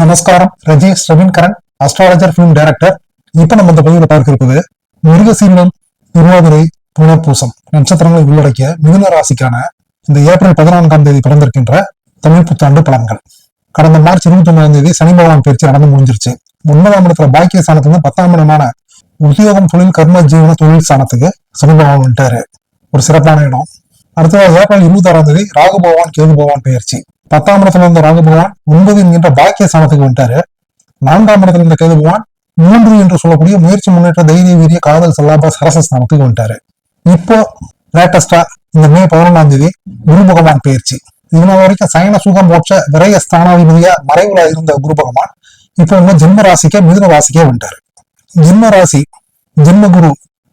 நமஸ்காரம். Rajesh Raveenkaran astrologer film director இப்ப நம்ம இந்த பதிவில் பார்க்க இருப்பது மிருகசீனம் திருவாதிரை புனர்பூசம் நட்சத்திரங்களை உள்ளடக்கிய மிதுன ராசிக்கான இந்த ஏப்ரல் பதினான்காம் தேதி பிறந்திருக்கின்ற தமிழ் புத்தாண்டு பலன்கள். கடந்த மார்ச் இருபத்தி ஒன்பதாம் தேதி சனி பகவான் பயிற்சி நடந்து முடிஞ்சிருச்சு. ஒன்பதாம் இடத்துல பாக்கிய ஸ்தானத்துல பத்தாம் இடமான உத்தியோகம் தொழில் கர்ம ஜீவன தொழில் ஸ்தானத்துக்கு சனி பகவான் வந்துட்டாரு. ஒரு சிறப்பான இடம். அடுத்ததாக ஏப்ரல் இருபத்தி ஆறாம் தேதி ராகு பகவான் கேது பகவான் பயிற்சி. பத்தாம் இடத்துல இருந்த ராகு பகவான் ஒன்பது என்கின்ற பாக்கிய ஸ்தானத்துக்கு வந்துட்டாரு. நான்காம் இடத்துல இருந்த கேது பகவான் மூன்று என்று சொல்லக்கூடிய முயற்சி முன்னேற்ற தைரிய வீரிய காதல் சல்லாபா சரச ஸ்தானத்துக்கு வந்துட்டாரு. இப்போ லேட்டஸ்டா இந்த மே பதினொன்றாம் தேதி குரு பகவான் பயிற்சி. இதனால வரைக்கும் சயன சுகம் போற்ற விரய ஸ்தானாதிபதியா மறைவுல இருந்த குரு பகவான் இப்போ வந்து ஜென்ம ராசிக்கே மிதுன ராசிக்கே வந்துட்டாரு. ஜென்ம ராசி ஜென்ம குரு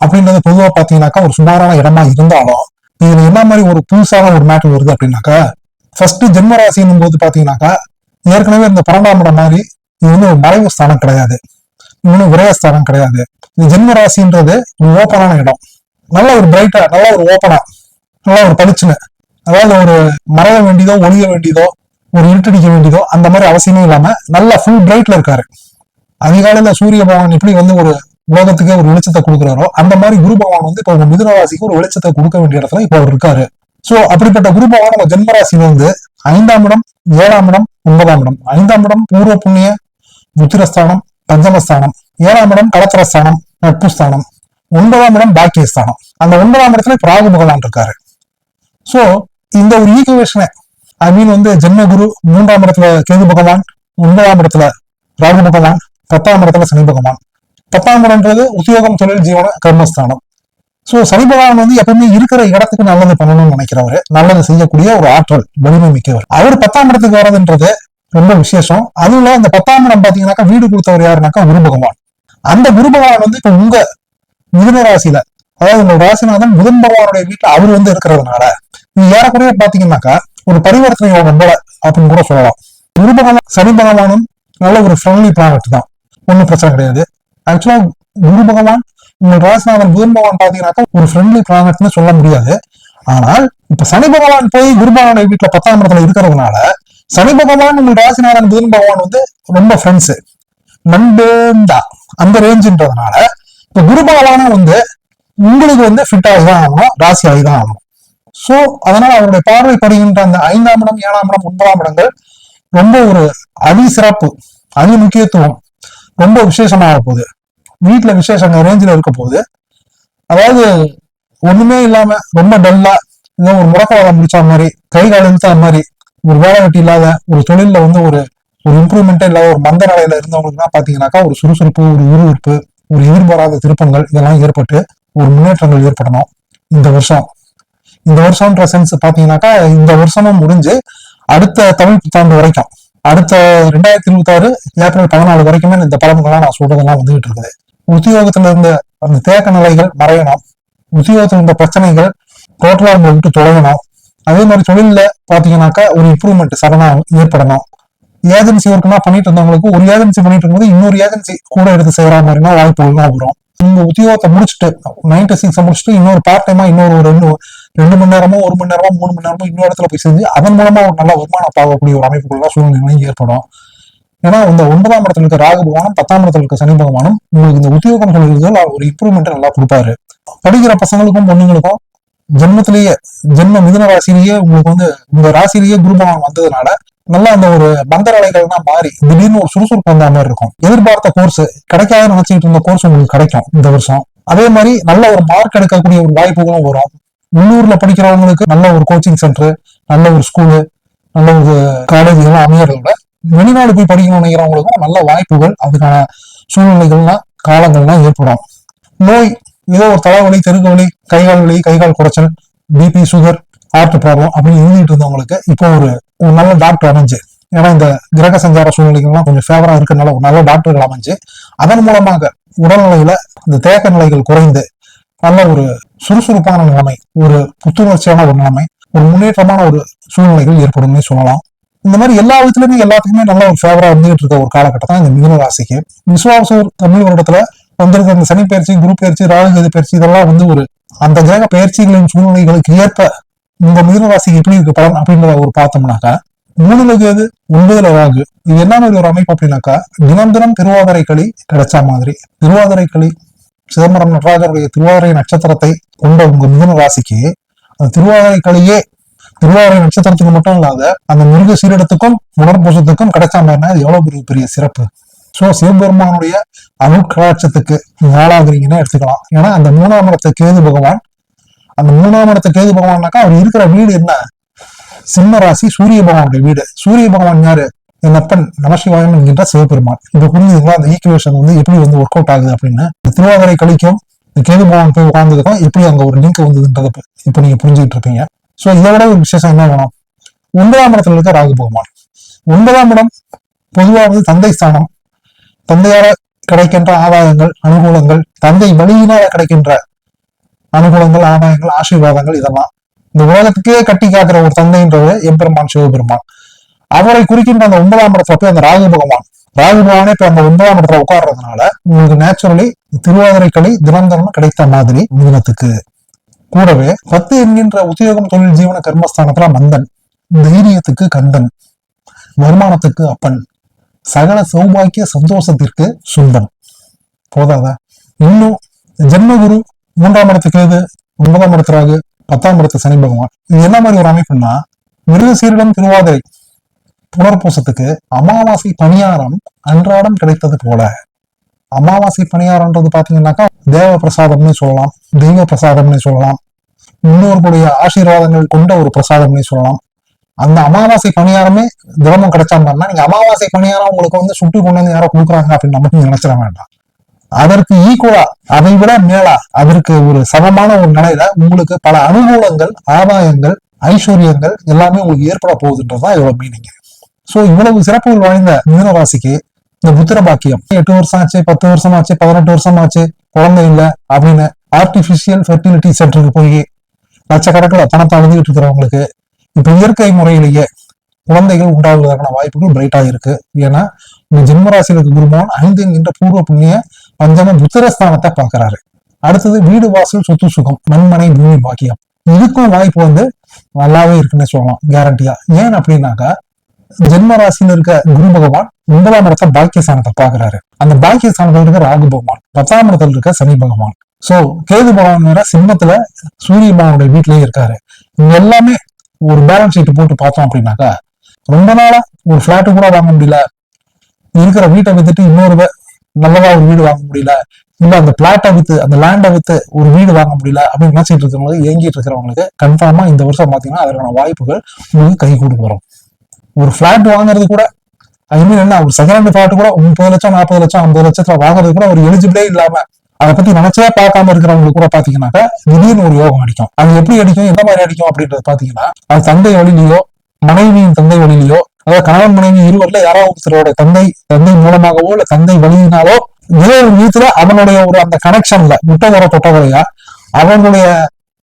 அப்படின்றது பொதுவா பாத்தீங்கன்னாக்கா ஒரு சுமாரான இடமா இருந்தாலும் இதுல என்ன மாதிரி ஒரு புதுசான ஒரு மேட்டர் வருது அப்படின்னாக்கா ஃபர்ஸ்ட் ஜென்மராசின்னும் போது பாத்தீங்கன்னாக்கா ஏற்கனவே இந்த பன்னெண்டாம் இடம் மாதிரி இது வந்து ஒரு மறைவு ஸ்தானம் கிடையாது. இன்னும் விரயஸ்தானம் கிடையாது. இது ஜென்மராசின்றது ஒரு ஓப்பனான இடம். நல்ல ஒரு பிரைட்டா நல்ல ஒரு ஓப்பனா நல்ல ஒரு பளிச்சுன்னு. அதாவது ஒரு மறைய வேண்டியதோ ஒளிய வேண்டியதோ ஒரு இருட்டடிக்க வேண்டியதோ அந்த மாதிரி அவசியமே இல்லாம நல்லா ஃபுல் பிரைட்ல இருக்காரு. அதிகாலையில சூரிய பகவான் எப்படி வந்து ஒரு உலகத்துக்கே ஒரு வெளிச்சத்தை கொடுக்குறாரோ அந்த மாதிரி குரு பகவான் வந்து இப்போ உங்க மிதுன ராசிக்கு ஒரு வெளிச்சத்தை கொடுக்க வேண்டிய இடத்துல இப்போ அவர் இருக்காரு. சோ அப்படிப்பட்ட குரு நம்ம உங்க ஜென்ம வந்து ஐந்தாம் இடம் ஏழாம் இடம் ஒன்பதாம் இடம். ஐந்தாம் இடம் பூர்வ புண்ணிய புத்திரஸ்தானம் பஞ்சமஸ்தானம். ஏழாம் இடம் கலத்திரஸ்தானம் நட்பு ஸ்தானம் ஒன்பதாம் இடம் பாக்கியஸ்தானம். அந்த ஒன்பதாம் இடத்துல ராகு பகவான் இருக்காரு. சோ இந்த ஒரு ஈக்குவேஷனை ஐ மீன் வந்து ஜென்ம குரு மூன்றாம் இடத்துல கேது பகவான் ஒன்பதாம் இடத்துல ராகு பகவான் பத்தாம் இடத்துல சனி பகவான். பத்தாம் இடம்ன்றது உத்தியோகம் தொழில் ஜீவன கர்மஸ்தானம். ஸோ சனி பகவான் வந்து எப்பவுமே இருக்கிற இடத்துக்கு நல்லது பண்ணணும்னு நினைக்கிறவர் நல்லது செய்யக்கூடிய ஒரு ஆற்றல் வலிமை மிக்கவர். அவர் பத்தாம் இடத்துக்கு வர்றதுன்றது ரொம்ப விசேஷம். அதுல அந்த பத்தாம் இடம் பாத்தீங்கன்னாக்கா வீடு கொடுத்தவர் யாருனாக்கா குரு பகவான். அந்த குரு பகவான் வந்து இப்ப உங்க மிதுன ராசியில அதாவது உங்க ராசிநாதன் புதன் பகவானுடைய வீட்டுல அவர் வந்து இருக்கிறதுனால இது ஏறக்குறைய பாத்தீங்கன்னாக்கா ஒரு பரிவர்த்தனை யோகம் போல அப்படின்னு கூட சொல்லலாம். குரு பகவான் சனி பகவானும் நல்ல ஒரு ஃப்ரெண்ட்லி பிளானட் தான். ஒன்றும் பிரச்சனை கிடையாது. ஆக்சுவலா குரு பகவான் உங்கள் ராசிநாதன் புதன் பகவான் பாத்தீங்கன்னாக்கா ஒரு ஃப்ரெண்ட்லி பிளானட்னு சொல்ல முடியாது. ஆனால் இப்ப சனி பகவான் போய் குரு பகவானுடைய வீட்டுல பத்தாம் இடத்துல இருக்கிறதுனால சனி பகவான் உங்கள் ராசிநாதன் புதன் பகவான் வந்து ரொம்ப ஃப்ரெண்ட்ஸ் நண்பேந்தா அந்த ரேஞ்சுன்றதுனால இப்ப குரு பகவானும் வந்து உங்களுக்கு வந்து ஃபிட் ஆகிதான் ஆகணும் ராசி ஆகிதான் ஆகணும். சோ அதனால அவருடைய பார்வை படுகின்ற அந்த ஐந்தாம் இடம் ஏழாம் இடம் ஒன்பதாம் இடங்கள் ரொம்ப ஒரு அதி சிறப்பு அதி முக்கியத்துவம் ரொம்ப விசேஷமாக போகுது. வீட்டுல விசேஷங்க ரேஞ்சில் இருக்க போகுது அதாவது ஒண்ணுமே இல்லாம ரொம்ப டல்லா ஏதோ ஒரு முடக்கவாதம் முடிச்ச மாதிரி கை கால் இழுத்த மாதிரி ஒரு வேலை வெட்டி இல்லாத ஒரு தொழிலில் வந்து ஒரு ஒரு இம்ப்ரூவ்மெண்ட்டே இல்லாத ஒரு மந்த நிலையில இருந்தவங்களுக்குலாம் பாத்தீங்கன்னாக்கா ஒரு சுறுசுறுப்பு ஒரு உருவிருப்பு ஒரு எதிர்பாராத திருப்பங்கள் இதெல்லாம் ஏற்பட்டு ஒரு முன்னேற்றங்கள் ஏற்படணும் இந்த வருஷம். இந்த வருஷம்ன்ற சென்ஸ் பாத்தீங்கன்னாக்கா இந்த வருஷமும் முடிஞ்சு அடுத்த தமிழ் புத்தாண்டு வரைக்கும் அடுத்த ரெண்டாயிரத்தி இருபத்தி ஆறு ஏப்ரல் பதினாலு வரைக்குமே இந்த பலன்கள்லாம் நான் சொல்றதெல்லாம் வந்துகிட்டு இருக்குது. உத்தியோகத்துல இருந்த அந்த தேக்க நிலைகள் மறையணும். உத்தியோகத்துல இருந்த பிரச்சனைகள் டோட்டலா விட்டு தொலையணும் அதே மாதிரி தொழிலில் பாத்தீங்கன்னாக்கா ஒரு இம்ப்ரூவ்மெண்ட் சடனா ஏற்படணும். ஏஜென்சி ஒர்க்னா பண்ணிட்டு இருந்தவங்களுக்கு ஒரு ஏஜென்சி பண்ணிட்டு இருக்கும்போது இன்னொரு ஏஜென்சி கூட எடுத்து செய்யற மாதிரினா வாய்ப்புகள்லாம் வரும். இந்த உத்தியோகத்தை முடிச்சுட்டு நைன் டு சிக்ஸ் முடிச்சுட்டு இன்னொரு பார்ட் டைமா இன்னொரு ஒரு ரெண்டு ரெண்டு மணி நேரமோ ஒரு மணி நேரமோ மூணு மணி நேரமோ இன்னொரு இடத்துல போய் செஞ்சு அதன் மூலமா ஒரு நல்ல வருமானம் பார்க்கக்கூடிய ஒரு அமைப்புகள்லாம் சூழ்நிலை ஏற்படும். ஏன்னா இந்த ஒன்பதாம் இடத்துல இருக்க ராகு பகவானும் பத்தாம் இடத்துல இருக்க சனி பகவானும் உங்களுக்கு இந்த உத்தியோகம் தொழில்கள் ஒரு இம்ப்ரூவ்மெண்ட் நல்லா கொடுப்பாரு. படிக்கிற பசங்களுக்கும் பொண்ணுங்களுக்கும் ஜென்மத்திலேயே ஜென்ம மிதன ராசிலேயே உங்களுக்கு வந்து உங்க ராசிலேயே குரு பகவான் வந்ததுனால நல்லா அந்த ஒரு பந்தர அலைகள்லாம் மாறி திடீர்னு ஒரு சுறுசுறுப்பு வந்த மாதிரி இருக்கும். எதிர்பார்த்த கோர்ஸ் கிடைக்காத நினைச்சிட்டு இருந்த கோர்ஸ் உங்களுக்கு கிடைக்கும் இந்த வருஷம். அதே மாதிரி நல்ல ஒரு மார்க் எடுக்கக்கூடிய ஒரு வாய்ப்புகளும் வரும். உள்ளூர்ல படிக்கிறவங்களுக்கு நல்ல ஒரு கோச்சிங் சென்டர் நல்ல ஒரு ஸ்கூலு நல்ல ஒரு காலேஜ் எல்லாம் அமையறத விட வெளிநாடு போய் படிக்கணும்னு நினைக்கிறவங்களுக்கும் நல்ல வாய்ப்புகள் அதுக்கான சூழ்நிலைகள்லாம் காலங்கள்லாம் ஏற்படும். நோய் ஏதோ ஒரு தலைவலி தெருக்கு வலி கைகால் வலி கைகால் குறைச்சல் பிபி சுகர் ஹார்ட் ப்ராப்ளம் அப்படின்னு எழுதிட்டு இருந்தவங்களுக்கு இப்போ ஒரு ஒரு நல்ல டாக்டர் அமைஞ்சு ஏன்னா இந்த கிரக சஞ்சார சூழ்நிலைகள்லாம் கொஞ்சம் ஃபேவரா இருக்கிறனால ஒரு நல்ல டாக்டர்கள் அமைஞ்சு அதன் மூலமாக உடல்நிலையில இந்த தேக்க நிலைகள் குறைந்து நல்ல ஒரு சுறுசுறுப்பான நிலைமை ஒரு புத்துணர்ச்சியான ஒரு நிலைமை ஒரு முன்னேற்றமான ஒரு சூழ்நிலைகள் ஏற்படும்னே சொல்லலாம். இந்த மாதிரி எல்லா விதத்துலயுமே எல்லாத்துக்குமே நல்ல ஒரு ஃபேவரா வந்துகிட்டு இருக்க ஒரு காலகட்டம் தான் இந்த மிதுன ராசிக்கு விஸ்வாசூர் தமிழ் வருடத்துல வந்திருக்க அந்த சனி பயிற்சி குரு பயிற்சி ராகுகதி பயிற்சி இதெல்லாம் வந்து ஒரு அந்த கிரக பயிற்சிகளின் சூழ்நிலைகளுக்கு ஏற்ப இந்த மிதுன ராசிக்கு எப்படி இருக்கு பலன் அப்படின்றத ஒரு பார்த்தோம்னாக்கா மூணுல கேது ஒன்பதுல ராகு. இது என்ன மாதிரி ஒரு அமைப்பு அப்படின்னாக்கா தினம் தினம் திருவாதிரை களி கிடைச்ச மாதிரி. திருவாதிரை களி சிதம்பரம் நடராஜருடைய திருவாதிரை நட்சத்திரத்தை கொண்ட உங்க மிதுன ராசிக்கு அந்த திருவாதிரை களியே திருவாரூர் நட்சத்திரத்துக்கு மட்டும் இல்லாத அந்த மிருக சீரிடத்துக்கும் உணர்பூசத்துக்கும் கிடைச்ச மாதிரினா எவ்வளவு பெரிய பெரிய சிறப்பு. சோ சிவபெருமானுடைய அருட்கடாட்சத்துக்கு ஆளாகிறீங்கன்னு எடுத்துக்கலாம். ஏன்னா அந்த மூணாம் இடத்த கேது பகவான் அந்த மூணாம் இடத்த கேது பகவான்னாக்கா அவர் இருக்கிற வீடு என்ன? சிம்ம ராசி சூரிய பகவானுடைய வீடு. சூரிய பகவான் யாரு? என் அப்பன் நமசிவாயம் என்கின்ற சிவபெருமான் இந்த புரிஞ்சுங்களா அந்த ஈக்குவேஷன் வந்து எப்படி வந்து ஒர்க் அவுட் ஆகுது அப்படின்னு இந்த திருவாதிரை கழிக்கும் இந்த கேது பகவான் போய் உட்கார்ந்ததுக்கும் எப்படி அங்க ஒரு லிங்க் வந்ததுன்றத இப்போ இப்ப நீங்க புரிஞ்சுக்கிட்டு இருப்பீங்க. சோ இதை விட ஒரு விசேஷம் என்ன வேணும் ஒன்பதாம் இடத்துல இருக்க ராகு பகவான். ஒன்பதாம் இடம் பொதுவாக தந்தை ஸ்தானம். தந்தையார கிடைக்கின்ற ஆதாயங்கள் அனுகூலங்கள் தந்தை வழியினால கிடைக்கின்ற அனுகூலங்கள் ஆதாயங்கள் ஆசீர்வாதங்கள் இதெல்லாம். இந்த உலகத்துக்கே கட்டி காக்கிற ஒரு தந்தைன்றது எம்பெருமான் சிவபெருமான். அவரை குறிக்கின்ற அந்த ஒன்பதாம் இடத்துல போய் அந்த ராகு பகவான். ராகு பகவானே இப்ப அந்த ஒன்பதாம் இடத்துல உட்கார்றதுனால உங்களுக்கு நேச்சுரலி திருவாதிரை களி தினந்தனம் கிடைத்த மாதிரி மிதனத்துக்கு கூடவே பத்து என்கின்ற உத்தியோகம் தொழில் ஜீவன கர்மஸ்தானத்துல மந்தன். தைரியத்துக்கு கந்தன். வருமானத்துக்கு அப்பன். சகல சௌபாக்கிய சந்தோஷத்திற்கு சுந்தன். போதாதா? இன்னும் ஜென்மகுரு மூன்றாம் இடத்துக்கு இது ஒன்பதாம் இடத்துறாகு பத்தாம் இடத்து சனி பகவான். இது என்ன மாதிரி ஒரு அமைப்புன்னா மிருகசீரிடம் திருவாதிரை. புனர்பூசத்துக்கு அமாவாசை பணியாரம் அன்றாடம் கிடைத்தது போல. அமாவாசை பணியாரம்ன்றது பாத்தீங்கன்னாக்கா தேவ பிரசாதம்னு சொல்லலாம் தெய்வ பிரசாதம்னு சொல்லலாம் முன்னோர்களுடைய ஆசீர்வாதங்கள் கொண்ட ஒரு பிரசாதம்னு சொல்லலாம். அந்த அமாவாசை பணியாரமே தினமும் கிடைச்சா மாதிரினா நீங்க அமாவாசை பணியாரம் உங்களுக்கு வந்து சுட்டு கொண்டு வந்து யாரோ கொடுக்குறாங்க அப்படின்னு மட்டும் நீங்க நினைச்சிட வேண்டாம். அதற்கு ஈக்குவலா அதை விட மேலா அதற்கு ஒரு சமமான ஒரு நிலையில உங்களுக்கு பல அனுகூலங்கள் ஆதாயங்கள் ஐஸ்வர்யங்கள் எல்லாமே உங்களுக்கு ஏற்பட போகுதுன்றதுதான் இதோட மீனிங் சோ இவ்வளவு சிறப்புகள் வாய்ந்த மீனராசிக்கு இந்த புத்திர பாக்கியம் எட்டு வருஷம் ஆச்சு பத்து வருஷம் ஆச்சு பதினெட்டு வருஷம் ஆச்சு குழந்தை இல்லை அப்படின்னு ஆர்டிபிஷியல் ஃபெர்டிலிட்டி சென்டருக்கு போய் லட்சக்கணக்கில் பணத்தை அழுதுகிட்டு இருக்கிறவங்களுக்கு இப்ப இயற்கை முறையிலேயே குழந்தைகள் உண்டாகுவதற்கான வாய்ப்புகள் பிரைட்டா இருக்கு. ஏன்னா இந்த ஜென்மராசியில் இருக்க ஐந்து என்கின்ற பூர்வ புண்ணிய பஞ்சம புத்திரஸ்தானத்தை பார்க்கறாரு. அடுத்தது வீடு வாசல் சொத்து சுகம் மண்மனை பூமி பாக்கியம். இதுக்கும் வாய்ப்பு வந்து நல்லாவே இருக்குன்னு சொல்லலாம் கேரண்டியா ஏன் அப்படின்னாக்கா ஜென்ம இருக்க குரு பகவான் ஒன்பதாம் இடத்த பாக்கியஸ்தானத்தை பாக்குறாரு அந்த பாக்கியஸ்தானத்தில் இருக்க ராகு பகவான் பத்தாம் இடத்துல இருக்க சனி பகவான். சோ கேது பகவான் வேற சிம்மத்துல சூரிய பகவானுடைய வீட்லயே இருக்காரு. இங்க எல்லாமே ஒரு பேலன்ஸ் ஷீட் போட்டு பார்த்தோம் அப்படின்னாக்கா ரொம்ப நாளா ஒரு பிளாட்டு கூட வாங்க முடியல. இருக்கிற வீட்டை வித்துட்டு இன்னொரு நல்லதா ஒரு வீடு வாங்க முடியல. இல்ல அந்த பிளாட்டை வித்து அந்த லேண்டை வித்து ஒரு வீடு வாங்க முடியல அப்படின்னு நினைச்சிட்டு இருக்கிறவங்களுக்கு ஏங்கிட்டு இருக்கிறவங்களுக்கு கன்ஃபார்மா இந்த வருஷம் பாத்தீங்கன்னா அதற்கான வாய்ப்புகள் உங்களுக்கு கை கொடுக்க வரும். ஒரு ஃபிளாட் வாங்குறது கூட ஐ மீன் என்ன ஒரு செகண்ட் ஹேண்ட் ஃபிளாட் கூட முப்பது லட்சம் நாற்பது லட்சம் ஐம்பது லட்சத்துல வாங்குறது கூட ஒரு எலிஜிபிளே இல்லாம அதை பத்தி நினைச்சே பார்க்காம இருக்கிறவங்களுக்கு கூட பாத்தீங்கன்னாக்கா திடீர்னு ஒரு யோகம் அடிக்கும். அது எப்படி அடிக்கும் எந்த மாதிரி அடிக்கும் அப்படின்றது பாத்தீங்கன்னா அது தந்தை வழியிலையோ மனைவியின் தந்தை வழியிலையோ அதாவது கணவன் மனைவி இருவரில் யாராவது ஒருத்தரோட தந்தை தந்தை மூலமாகவோ இல்ல தந்தை வழியினாலோ ஏதோ ஒரு விதத்துல அவனுடைய ஒரு அந்த கனெக்ஷன்ல முட்டை வர தொட்டவரையா அவனுடைய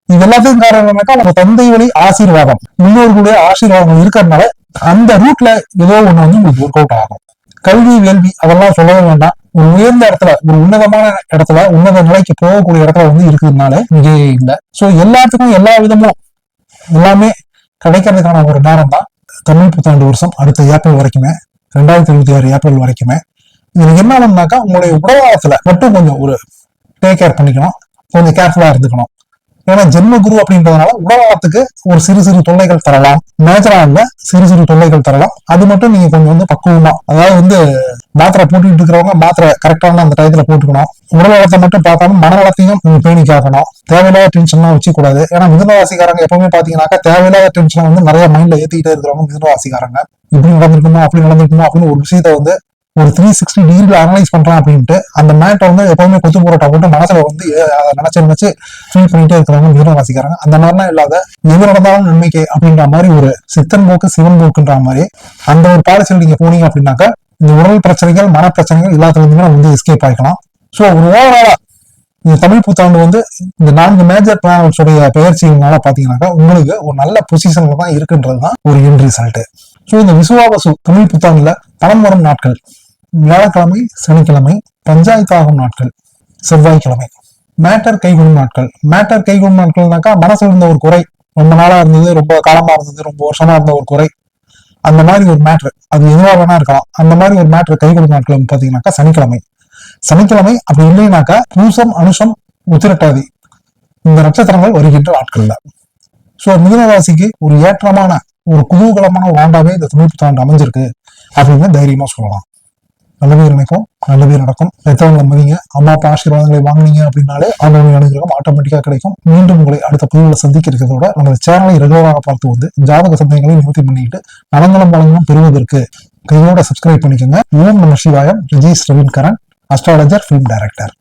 இது எல்லாத்துக்கும் காரணம் என்னன்னாக்கா அவங்க தந்தை வழி ஆசீர்வாதம். முன்னோர்களுடைய ஆசீர்வாதம் இருக்கிறதுனால அந்த ரூட்ல ஏதோ ஒண்ணு வந்து உங்களுக்கு ஒர்க் அவுட் ஆகும். கல்வி வேள்வி அதெல்லாம் சொல்லவே வேண்டாம். ஒரு உயர்ந்த இடத்துல ஒரு உன்னதமான இடத்துல உன்னத நிலைக்கு போகக்கூடிய இடத்துல வந்து இருக்கிறதுனால இங்கே இல்லை. ஸோ எல்லாத்துக்கும் எல்லா விதமும் எல்லாமே கிடைக்கிறதுக்கான ஒரு நேரம் தான். தமிழ் புத்தாண்டு வருஷம் அடுத்த ஏப்ரல் வரைக்குமே ரெண்டாயிரத்தி இருபத்தி ஆறு ஏப்ரல் வரைக்குமே. இதுல என்ன பண்ணாக்கா உங்களுடைய உடல்நலத்துல மட்டும் கொஞ்சம் ஒரு டேக் கேர் பண்ணிக்கணும். கொஞ்சம் கேர்ஃபுல்லா இருந்துக்கணும். ஏன்னா ஜென்ம குரு அப்படின்றதுனால உடல்நலத்துக்கு ஒரு சிறு சிறு தொல்லைகள் தரலாம். நேச்சுரல் சிறு சிறு தொல்லைகள் தரலாம். அது மட்டும் நீங்க கொஞ்சம் வந்து பக்குவமா அதாவது வந்து மாத்திரை போட்டுட்டு இருக்கிறவங்க மாத்திரை கரெக்டான அந்த டயத்துல போட்டுக்கணும். உடல் நலத்தை மட்டும் பார்க்காம மனநலத்தையும் நீங்க பேணி காக்கணும். தேவையில்லாத டென்ஷன்லாம் வச்சு கூடாது ஏன்னா மிதுனவாசிக்காரங்க எப்பவுமே பாத்தீங்கன்னாக்கா தேவையில்லாத டென்ஷனை வந்து நிறைய மைண்ட்ல ஏத்திக்கிட்டே இருக்கிறவங்க மிதுனவாசிக்காரங்க இப்படி நடந்திருக்குமோ அப்படி நடந்திருக்குமோ அப்படின்னு ஒரு விஷயத்த வந்து ஒரு த்ரீ சிக்ஸ்டி டிகிரியில் அனலைஸ் பண்றான் அப்படின்ட்டு அந்த மேட்டை வந்து எப்பவுமே கொத்து போராட்டம் போட்டு மனசுல வந்து அதை நினைச்சு நினைச்சு ஃபீல் பண்ணிட்டே இருக்கிறவங்க வீரம் வாசிக்கிறாங்க அந்த மாதிரிலாம் இல்லாத எது நடந்தாலும் நன்மைக்கே அப்படின்ற மாதிரி ஒரு சித்தன் போக்கு சிவன் போக்குன்ற மாதிரி அந்த ஒரு பாலிசியில் நீங்க போனீங்க அப்படின்னாக்கா இந்த உடல் பிரச்சனைகள் மன பிரச்சனைகள் நம்ம வந்து எஸ்கேப் ஆகிக்கலாம் ஸோ ஒரு ஓவராலா இந்த தமிழ் புத்தாண்டு வந்து இந்த நான்கு மேஜர் பிளானட்ஸ் பயிற்சியினால பெயர்ச்சியினால பாத்தீங்கன்னாக்கா உங்களுக்கு ஒரு நல்ல பொசிஷன்ல தான் இருக்குன்றது தான் ஒரு என் ரிசல்ட் ஸோ இந்த விசுவாவசு தமிழ் புத்தாண்டுல பணம் வரும் நாட்கள். வியாழக்கிழமை சனிக்கிழமை பஞ்சாயத்தாகும் நாட்கள் செவ்வாய்க்கிழமை. மேட்டர் கைகூடும் நாட்கள். மேட்டர் கைகூடும் நாட்கள்னாக்கா மனசு இருந்த ஒரு குறை. ரொம்ப நாளா இருந்தது ரொம்ப காலமா இருந்தது ரொம்ப வருஷமா இருந்த ஒரு குறை. அந்த மாதிரி ஒரு மேட்ரு அது எதுவாக வேணா இருக்கலாம். அந்த மாதிரி ஒரு மேட்ரு கைகூடும் நாட்கள் பாத்தீங்கன்னாக்கா சனிக்கிழமை. சனிக்கிழமை அப்படி இல்லைனாக்கா பூசம் அனுஷம் உத்திரட்டாதி. இந்த நட்சத்திரங்கள் வருகின்ற நாட்கள்ல. சோ மிதுனராசிக்கு ஒரு ஏற்றமான ஒரு குதூகலமான ஒரு ஆண்டாவே இந்த தொண்ணூத்தி ஆண்டு அமைஞ்சிருக்கு. அப்படின்னு தைரியமா சொல்லலாம். நல்லவே நினைக்கும் நல்லவே நடக்கும். பெற்றவங்களை மதிங்க அம்மா அப்பா ஆசீர்வாதங்களை வாங்கினீங்க அப்படின்னாலே ஆண்டவனின் அனுகிரகம் ஆட்டோமேட்டிக்கா கிடைக்கும். மீண்டும் உங்களை அடுத்த பதிவுல சந்திக்க இருக்கிறதோட நமது சேனலை ரெகுலராக பார்த்து வந்து ஜாதக சந்தேகங்களை நிவர்த்தி பண்ணிட்டு நலங்களும் பலங்களும் பெறுவதற்கு கையோட சப்ஸ்கிரைப் பண்ணிக்கோங்க. ஓம் நம Sivayam. Rijeesh Raveenkaran astrologer film director